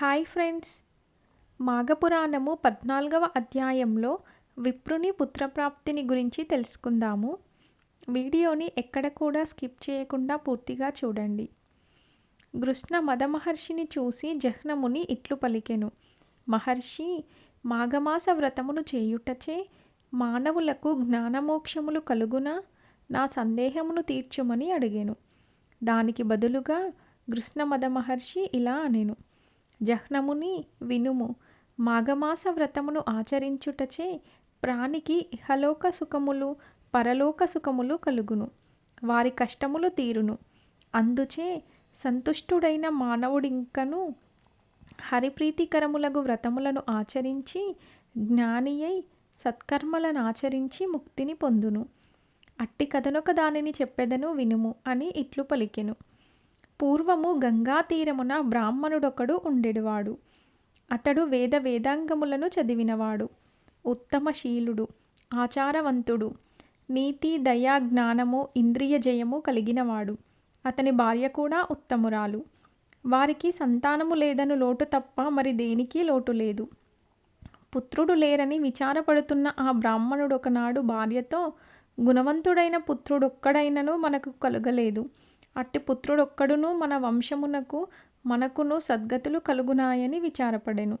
Hi friends. మాఘపురాణము పద్నాలుగవ అధ్యాయంలో విప్రుని పుత్రప్రాప్తిని గురించి తెలుసుకుందాము. వీడియోని ఎక్కడ కూడా స్కిప్ చేయకుండా పూర్తిగా చూడండి. కృష్ణ మదమహర్షిని చూసి జహ్నముని ఇట్లు పలికెను. మహర్షి మాఘమాస వ్రతమును చేయుటచే మానవులకు జ్ఞానమోక్షములు కలుగునా? నా సందేహమును తీర్చుమని అడిగాను. దానికి బదులుగా కృష్ణమద మహర్షి ఇలా అనెను. జహ్నముని వినుము. మాఘమాస వ్రతమును ఆచరించుటచే ప్రాణికి ఇహలోక సుఖములు పరలోక సుఖములు కలుగును. వారి కష్టములు తీరును. అందుచే సంతుష్టుడైన మానవుడింకను హరిప్రీతికరములగు వ్రతములను ఆచరించి జ్ఞాని అయి సత్కర్మలను ఆచరించి ముక్తిని పొందును. అట్టి కథనొక దానిని చెప్పెదను వినుము అని ఇట్లు పలికెను. పూర్వము గంగా తీరమున బ్రాహ్మణుడొకడు ఉండెడువాడు. అతడు వేద వేదాంగములను చదివినవాడు. ఉత్తమశీలుడు ఆచారవంతుడు నీతి దయా జ్ఞానము ఇంద్రియ జయము కలిగినవాడు. అతని భార్య కూడా ఉత్తమురాలు. వారికి సంతానము లేదను లోటు తప్ప మరి దేనికి లోటు లేదు. పుత్రుడు లేరని విచారపడుతున్న ఆ బ్రాహ్మణుడు ఒకనాడు భార్యతో గుణవంతుడైన పుత్రుడొక్కడైనను మనకు కలుగలేదు. అట్టి పుత్రుడొక్కడును మన వంశమునకు మనకును సద్గతులు కలుగునాయని విచారపడెను.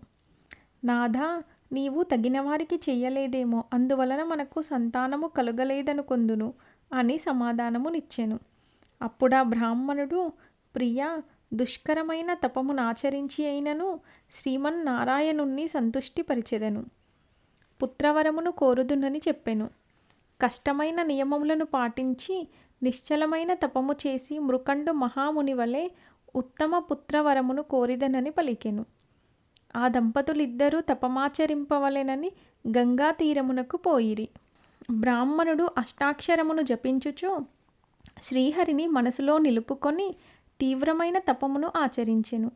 నాథా నీవు తగినవారికి చెయ్యలేదేమో అందువలన మనకు సంతానము కలుగలేదనుకొందును అని సమాధానమునిచ్చెను. అప్పుడా బ్రాహ్మణుడు ప్రియ దుష్కరమైన తపమునాచరించి అయినను శ్రీమన్నారాయణుణ్ణి సంతుష్టిపరిచెదను పుత్రవరమును కోరుదునని చెప్పెను. కష్టమైన నియమములను పాటించి నిశ్చలమైన తపము చేసి మృకండు మహాముని వలె ఉత్తమ పుత్రవరమును కోరిదనని పలికెను. ఆ దంపతులిద్దరూ తపమాచరింపవలెనని గంగా తీరమునకు పోయిరి. బ్రాహ్మణుడు అష్టాక్షరమును జపించుచు శ్రీహరిని మనసులో నిలుపుకొని తీవ్రమైన తపమును ఆచరించెను.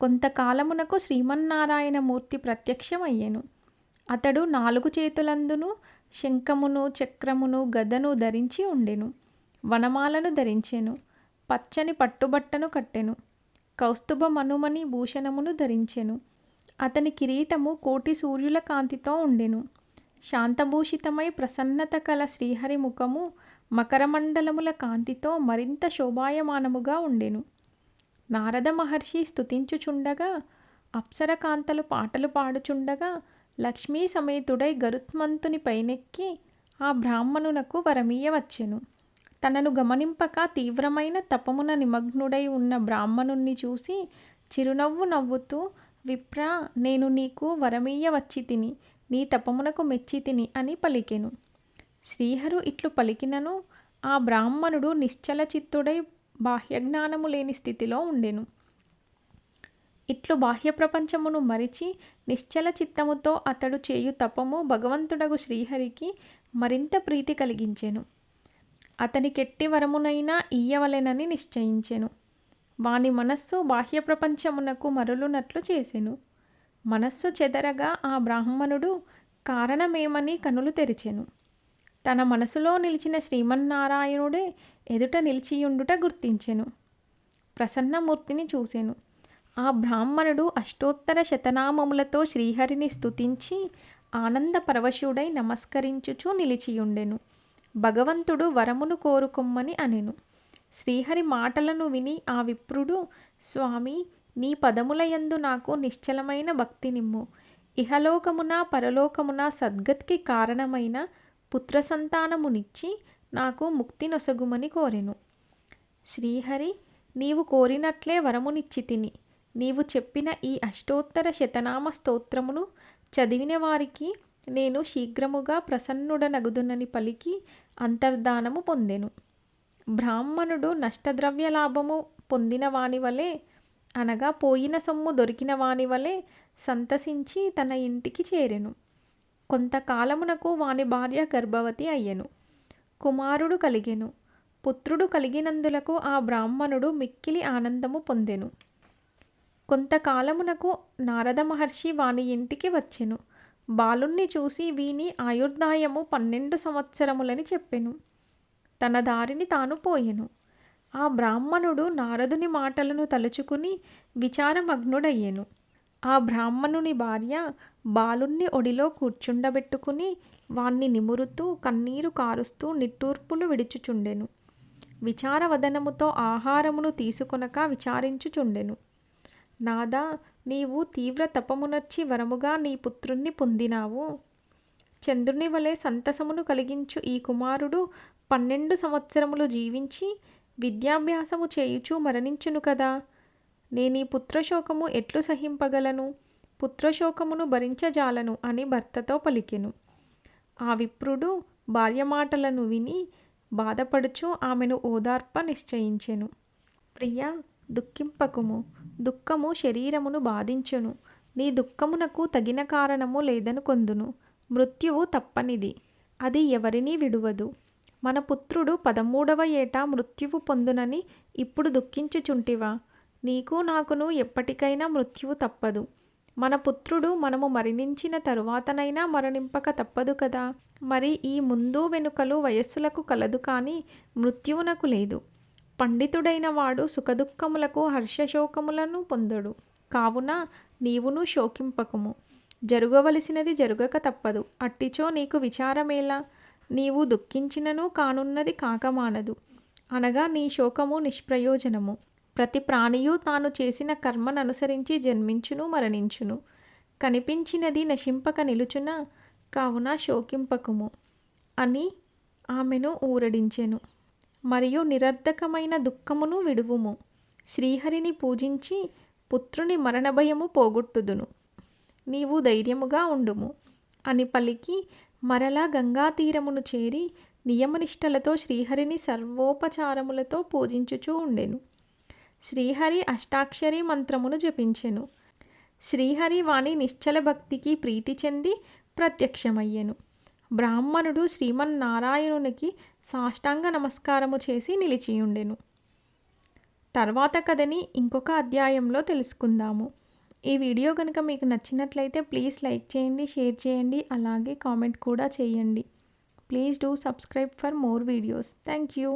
కొంతకాలమునకు శ్రీమన్నారాయణ మూర్తి ప్రత్యక్షమయ్యెను. అతడు నాలుగు చేతులందును శంఖమును చక్రమును గదను ధరించి ఉండెను. వనమాలను ధరించెను పచ్చని పట్టుబట్టను కట్టెను కౌస్తుభ మనుమని భూషణమును ధరించెను. అతని కిరీటము కోటి సూర్యుల కాంతితో ఉండెను. శాంతభూషితమై ప్రసన్నత కల శ్రీహరి ముఖము మకరమండలముల కాంతితో మరింత శోభాయమానముగా ఉండెను. నారద మహర్షి స్తుతించుచుండగా అప్సరకాంతలు పాటలు పాడుచుండగా లక్ష్మీ సమేతుడై గరుత్మంతుని పైనెక్కి ఆ బ్రాహ్మణునకు వరమీయవచ్చెను తనను గమనింపక తీవ్రమైన తపమున నిమగ్నుడై ఉన్న బ్రాహ్మణుణ్ణి చూసి చిరునవ్వు నవ్వుతూ విప్ర నేను నీకు వరమీయ వచ్చి తిని నీ తపమునకు మెచ్చి తిని అని పలికెను. శ్రీహరు ఇట్లు పలికినను ఆ బ్రాహ్మణుడు నిశ్చల చిత్తుడై బాహ్యజ్ఞానము లేని స్థితిలో ఉండెను. ఇట్లు బాహ్య ప్రపంచమును మరిచి నిశ్చల చిత్తముతో అతడు చేయు తపము భగవంతుడగు శ్రీహరికి మరింత ప్రీతి కలిగించెను. అతనికెట్టి వరమునైనా ఇయ్యవలెనని నిశ్చయించెను. వాని మనస్సు బాహ్య ప్రపంచమునకు మరలునట్లు చేసెను. మనస్సు చెదరగా ఆ బ్రాహ్మణుడు కారణమేమని కనులు తెరిచెను. తన మనసులో నిలిచిన శ్రీమన్నారాయణుడే ఎదుట నిలిచియుండుట గుర్తించెను. ప్రసన్నమూర్తిని చూసెను. ఆ బ్రాహ్మణుడు అష్టోత్తర శతనామములతో శ్రీహరిని స్తుతించి ఆనంద పరవశుడై నమస్కరించుచూ నిలిచియుండెను. భగవంతుడు వరమును కోరుకొమ్మని అనెను. శ్రీహరి మాటలను విని ఆ విప్రుడు స్వామి నీ పదములయందు నాకు నిశ్చలమైన భక్తి నిమ్ము. ఇహలోకమున పరలోకమున సద్గతికి కారణమైన పుత్ర సంతానమునిచ్చి నాకు ముక్తి నొసగుమని కోరెను. శ్రీహరి నీవు కోరినట్లే వరమునిచ్చి తిని. నీవు చెప్పిన ఈ అష్టోత్తర శతనామ స్తోత్రమును చదివిన వారికి నేను శీఘ్రముగా ప్రసన్నుడనగుదునని పలికి అంతర్ధానము పొందెను. బ్రాహ్మణుడు నష్టద్రవ్య లాభము పొందిన వాని వలె అనగా పోయిన సొమ్ము దొరికిన వాని వలె సంతసించి తన ఇంటికి చేరెను. కొంతకాలమునకు వాని భార్య గర్భవతి అయ్యెను. కుమారుడు కలిగెను. పుత్రుడు కలిగినందులకు ఆ బ్రాహ్మణుడు మిక్కిలి ఆనందము పొందెను. కొంతకాలమునకు నారద మహర్షి వాని ఇంటికి వచ్చెను. బాలుణ్ణి చూసి వీని ఆయుర్దాయము పన్నెండు సంవత్సరములని చెప్పెను. తన దారిని తాను పోయెను. ఆ బ్రాహ్మణుడు నారదుని మాటలను తలుచుకుని విచారమగ్నుడయ్యెను. ఆ బ్రాహ్మణుని భార్య బాలుణ్ణి ఒడిలో కూర్చుండబెట్టుకుని వాణ్ణి నిమురుతూ కన్నీరు కారుస్తూ నిట్టూర్పులు విడుచుచుండెను. విచారవదనముతో ఆహారమును తీసుకొనక విచారించుచుండెను. నాదా నీవు తీవ్ర తపమునర్చి వరముగా నీ పుత్రుణ్ణి పొందినావు. చంద్రుని వలె సంతసమును కలిగించు ఈ కుమారుడు పన్నెండు సంవత్సరములు జీవించి విద్యాభ్యాసము చేయుచు మరణించును కదా. నేనీ పుత్రశోకము ఎట్లు సహింపగలను? పుత్రశోకమును భరించజాలను అని భర్తతో పలికెను. ఆ విప్రుడు భార్య మాటలను విని బాధపడుచు ఆమెను ఓదార్ప నిశ్చయించెను. ప్రియా దుఃఖింపకుము. దుఃఖము శరీరమును బాధించును. నీ దుఃఖమునకు తగిన కారణము లేదను కొందును మృత్యువు తప్పనిది. అది ఎవరినీ విడువదు. మన పుత్రుడు పదమూడవ ఏట మృత్యువు పొందునని ఇప్పుడు దుఃఖించుచుంటివా? నీకు నాకును ఎప్పటికైనా మృత్యువు తప్పదు. మన పుత్రుడు మనము మరణించిన తరువాతనైనా మరణింపక తప్పదు కదా? మరి ఈ ముందు వెనుకలు వయస్సులకు కలదు కానీ మృత్యువునకు లేదు. పండితుడైన వాడు సుఖదుఖములకు హర్షశోకములను పొందడు. కావున నీవును శోకింపకము. జరుగవలసినది జరుగక తప్పదు. అట్టిచో నీకు విచారమేలా? నీవు దుఃఖించినను కానున్నది కాకమానదు. అనగా నీ శోకము నిష్ప్రయోజనము. ప్రతి ప్రాణియు తాను చేసిన కర్మననుసరించి జన్మించును మరణించును. కనిపించినది నశింపక నిలుచున? కావున శోకింపకుము. అని ఆమెను ఊరడించెను. మరియు నిరర్ధకమైన దుఃఖమును విడువుము. శ్రీహరిని పూజించి పుత్రుని మరణభయము పోగొట్టుదును. నీవు ధైర్యముగా ఉండుము. అని పలికి మరలా గంగా తీరమును చేరి నియమనిష్టలతో శ్రీహరిని సర్వోపచారములతో పూజించుచూ ఉండెను. శ్రీహరి అష్టాక్షరి మంత్రమును జపించెను. శ్రీహరి వాణి నిశ్చల భక్తికి ప్రీతి చెంది ప్రత్యక్షమయ్యెను. బ్రాహ్మణుడు శ్రీమన్నారాయణునికి సాష్టాంగ నమస్కారము చేసి నిలిచియుండెను. తర్వాత కథని ఇంకొక అధ్యాయంలో తెలుసుకుందాము. ఈ వీడియో కనుక మీకు నచ్చినట్లయితే ప్లీజ్ లైక్ చేయండి షేర్ చేయండి అలాగే కామెంట్ కూడా చేయండి. Please do subscribe for more videos. Thank you.